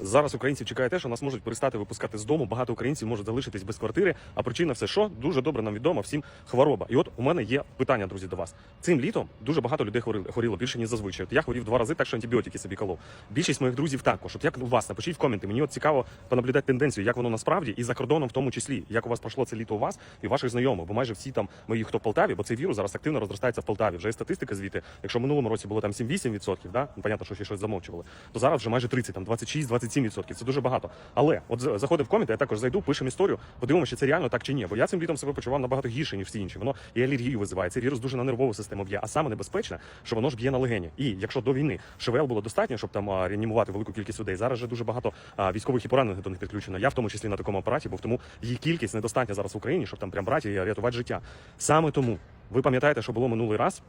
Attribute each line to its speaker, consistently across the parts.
Speaker 1: Зараз українців чекає те, що нас можуть перестати випускати з дому. Багато українців можуть залишитись без квартири. А причина все що дуже добре нам відомо всім хвороба. І от у мене є питання, друзі, до вас. Цим літом дуже багато людей хворили, хворіло більше ніж зазвичай. От я хворів два рази, так що антибіотики собі колов. Більшість моїх друзів також. От як у вас напишіть в коменти. Мені от цікаво понаблюдати тенденцію, як воно насправді і за кордоном в тому числі, як у вас пройшло це літо у вас і ваших знайомих. Бо майже всі там мої, хто в Полтаві, бо цей вірус зараз активно розростається в Полтаві. Вже є статистика звідти. Якщо в минулому році було там 7-8%, да? ну, понятно, що ще щось замовчували, то зараз вже майже 30, там 26-27%. Це дуже багато. Але от заходив в коменти, я також зайду, пишемо історію, подивимося, чи це реально так чи ні. Бо я цим літом себе почував набагато гірше, ніж всі інші. Воно і алергію визиває. Цей вірус дуже на нервову систему б'є. А саме небезпечне, що воно ж б'є на легені. І якщо до війни ШВЛ було достатньо, щоб там реанімувати велику кількість людей, зараз вже дуже багато військових і поранених до них підключено. Я в тому числі на такому апараті, бо тому її кількість недостатня зараз в Україні, щоб там прям брати і рятувати життя. Саме тому ви пам'ятаєте, що було минулий раз.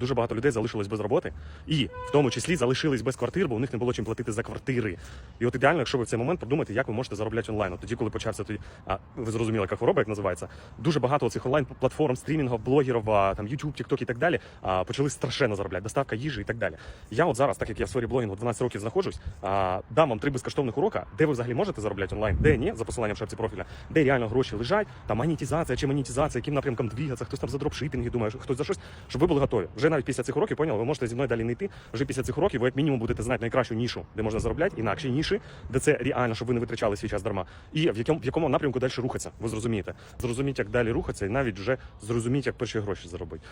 Speaker 1: Дуже багато людей залишилось без роботи, і в тому числі залишились без квартир, бо у них не було чим платити за квартири. І от ідеально, якщо ви в цей момент подумаєте, як ви можете заробляти онлайн. От тоді, коли почався тоді, а ви зрозуміли, яка хвороба, як називається, дуже багато цих онлайн платформ, стрімінгів, блогерів, там YouTube, TikTok і так далі, а, почали страшенно заробляти, доставка їжі і так далі. Я от зараз, так як я в сфері блогінгу 12 років знаходжусь, а, дам вам три безкоштовних урока, де ви взагалі можете заробляти онлайн, де ні, за посиланням шапці профіля, де реально гроші лежать, там монетизація чи монетизація, яким напрямком двигатися, хтось там за дропшипінги думає, хтось за щось, щоб ви були готові. Вже навіть після цих років, поняли, ви можете зі мною далі не йти. Вже після цих років ви як мінімум будете знати найкращу нішу, де можна заробляти, інакші ніші, де це реально, щоб ви не витрачали свій час дарма. І в якому в якому напрямку далі рухатися. Ви зрозумієте. Зрозуміть, як далі рухатися, і навіть вже зрозуміть, як перші гроші заробити.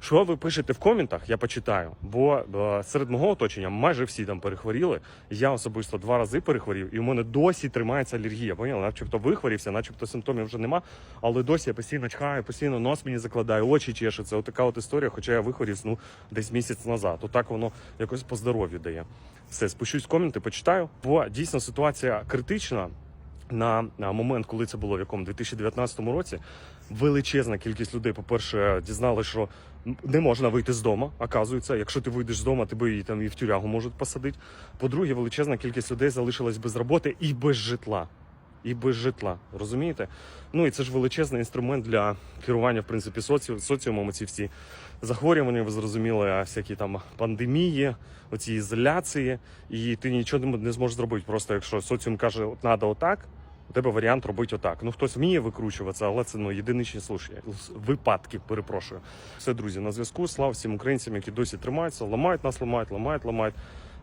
Speaker 1: Що ви пишете в коментах, я почитаю. Бо е, серед мого оточення майже всі там перехворіли. Я особисто два рази перехворів, і у мене досі тримається алергія. Поняли? Начебто вихворівся, начебто симптомів вже нема. Але досі я постійно чхаю, постійно нос мені закладає, очі чешуться. От така от історія, хоча я вихворів ну, десь місяць назад. Отак воно якось по здоров'ю дає. Все, спущусь в коменти, почитаю. Бо дійсно ситуація критична. На, момент, коли це було в якому 2019 році, величезна кількість людей, по-перше, дізналися, що не можна вийти з дому. Оказується, якщо ти вийдеш з дому, тебе і там і в тюрягу можуть посадити. По-друге, величезна кількість людей залишилась без роботи і без житла. І без житла, розумієте? Ну і це ж величезний інструмент для керування, в принципі, соці... соціумом. Ці всі захворювання, ви зрозуміли, всякі там пандемії, оці ізоляції, і ти нічого не- зможеш зробити. Просто якщо соціум каже, от треба отак, у тебе варіант робити отак. Ну хтось вміє викручуватися, але це ну єдиничні случаї. Випадки, перепрошую. Все, друзі, на зв'язку. Слава всім українцям, які досі тримаються, ламають нас, ламають, ламають, ламають.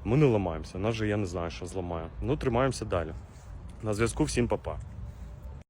Speaker 1: Ми не ламаємося. Нас же я не знаю, що зламає. Ну тримаємося далі. На зв'язку всім папа.